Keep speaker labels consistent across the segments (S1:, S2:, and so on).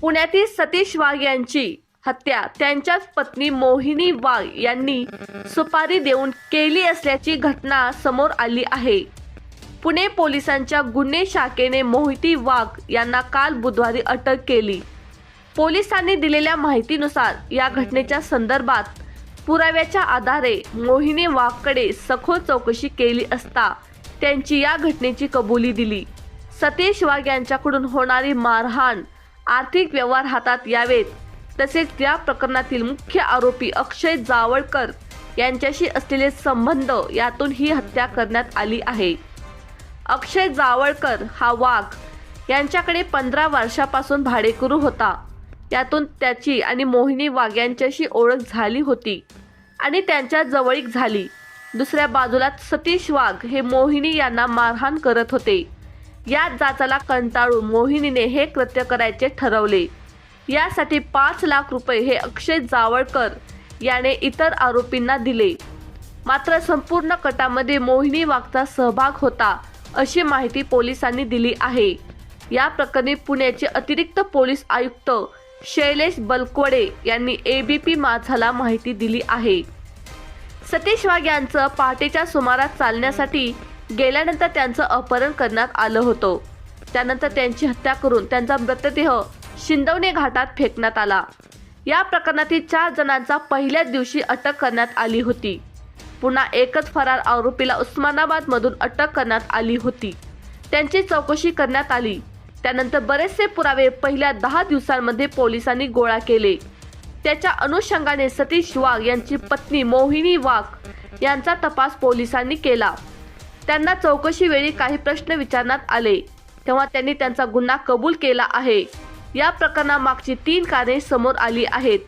S1: पुण्यातील सतीश वाघ यांची हत्या त्यांच्याच पत्नी मोहिनी वाघ यांनी सुपारी देऊन केली असल्याची घटना समोर आली आहे. पुणे पोलिसांच्या गुन्हे शाखेने मोहिती वाघ यांना काल बुधवारी अटक केली. पोलिसांनी दिलेल्या माहितीनुसार या घटनेच्या संदर्भात पुराव्याच्या आधारे मोहिनी वाघकडे सखोल चौकशी केली असता त्यांची या घटनेची कबुली दिली. सतीश वाघ यांच्याकडून होणारी मारहाण आर्थिक व्यवहार हातात यावेत. तसेच या प्रकरणातील मुख्य आरोपी अक्षय जावळकर यांच्याशी असलेले संबंध यातून ही हत्या करण्यात आली आहे. अक्षय जावळकर हा वाघ यांच्याकडे पंधरा वर्षापासून भाडेकरू होता. यातून त्याची आणि मोहिनी वाघ यांच्याशी ओळख झाली होती आणि त्यांच्या जवळीक झाली. दुसऱ्या बाजूला सतीश वाघ हे मोहिनी यांना मारहाण करत होते. या जाचाला कंटाळून मोहिनीने हे कृत्य करायचे ठरवले. यासाठी पाच लाख रुपये हे अक्षय जावळकर याने इतर आरोपींना दिले. मात्र संपूर्ण कटामध्ये मोहिनी वाघचा सहभाग होता अशी माहिती पोलिसांनी दिली आहे. या प्रकरणी पुण्याचे अतिरिक्त पोलीस आयुक्त शैलेश बलकोडे यांनी ए बी पी माझाला माहिती दिली आहे. सतीश वाघ यांचं पहाटेच्या सुमारास चालण्यासाठी गेल्यानंतर त्यांचं अपहरण करण्यात आलं होतं. त्यानंतर त्यांची हत्या करून त्यांचा मृतदेह शिंदवणे घाटात फेकण्यात आला. या प्रकरणातील चार जणांचा पहिल्याच दिवशी अटक करण्यात आली होती. पुन्हा एकच फरार आरोपीला उस्मानाबाद मधून अटक करण्यात आली होती. त्यांची चौकशी करण्यात आली. त्यानंतर बरेचसे पुरावे पहिल्या दहा दिवसांमध्ये पोलिसांनी गोळा केले. त्याच्या अनुषंगाने सतीश वाघ यांची पत्नी मोहिनी वाघ यांचा तपास पोलिसांनी केला. त्यांना चौकशी वेळी काही प्रश्न विचारण्यात आले. तेव्हा त्यांनी त्यांचा गुन्हा कबूल केला आहे. या प्रकरणामागची तीन कारणे समोर आली आहेत.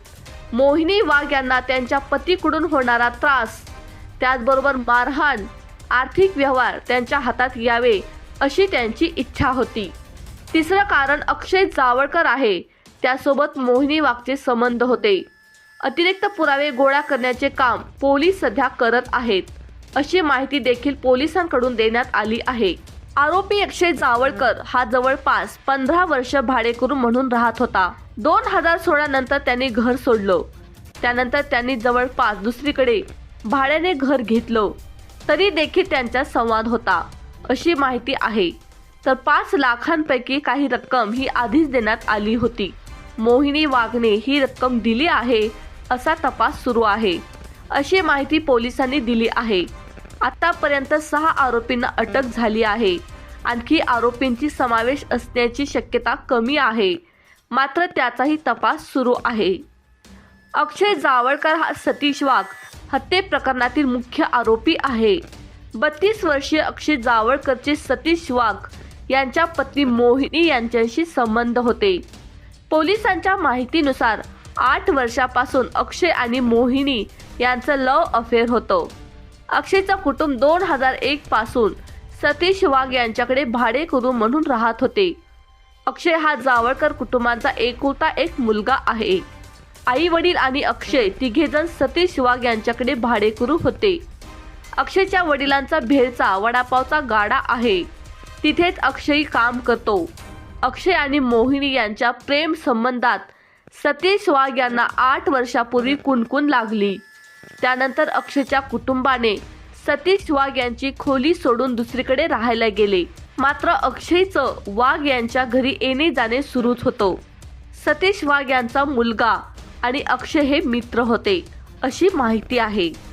S1: मोहिनी वाघ यांना त्यांच्या पतीकडून होणारा त्रास त्याचबरोबर मारहाण आर्थिक व्यवहार त्यांच्या हातात यावे अशी त्यांची इच्छा होती. तिसरं कारण अक्षय जावळकर आहे. त्यासोबत मोहिनी वाघचे संबंध होते. अतिरिक्त पुरावे गोळा करण्याचे काम पोलीस सध्या करत आहेत. अशी माहिती देखील पोलिसांकडून देण्यात आली आहे. आरोपी अक्षय जावळकर हा जवळपास पंधरा वर्ष भाडेकरू म्हणून राहत होता. दोन हजार सोळा नंतर त्यांनी घर सोडलं. त्यानंतर त्यांनी जवळपास दुसरीकडे भाड्याने घर घेतलं. तरी देखील त्यांचा संवाद होता. अशी माहिती आहे. तर पाच लाखांपैकी काही रक्कम ही आधीच देण्यात आली होती. मोहिनी वाघने ही रक्कम दिली आहे असा तपास सुरू आहे. अशी माहिती पोलिसांनी दिली आहे. आतापर्यंत सहा आरोपींना अटक झाली आहे. आणखी आरोपींची समावेश असण्याची शक्यता कमी आहे. मात्र त्याचाही तपास सुरू आहे. अक्षय जावळकर हा सतीश वाघ हत्ये प्रकरणातील मुख्य आरोपी आहे. बत्तीस वर्षीय अक्षय जावळकरचे सतीश वाघ यांच्या पत्नी मोहिनी यांच्याशी संबंध होते. पोलिसांच्या माहितीनुसार आठ वर्षापासून अक्षय आणि मोहिनी यांचं लव अफेअर होतं. अक्षयचं कुटुंब दोन हजार एक पासून सतीश वाघ यांच्याकडे भाडेकरू म्हणून राहत होते. अक्षय हा जावळकर कुटुंबाचा एकुलता एक मुलगा आहे. आई वडील आणि अक्षय तिघेजण सतीश वाघ यांच्याकडे भाडेकरू होते. अक्षयच्या वडिलांचा भेळचा वडापावचा गाडा आहे. तिथेच अक्षय काम करतो. अक्षय आणि मोहिनी यांच्या प्रेम संबंधात सतीश वाघ यांना आठ वर्षापूर्वी कुणकुण लागली. त्यानंतर अक्षयच्या कुटुंबाने सतीश वाघ यांची खोली सोडून दुसरीकडे राहायला गेले. मात्र अक्षयचं वाघ यांच्या घरी येणे जाणे सुरूच होतं. सतीश वाघ यांचा मुलगा आणि अक्षय हे मित्र होते अशी माहिती आहे.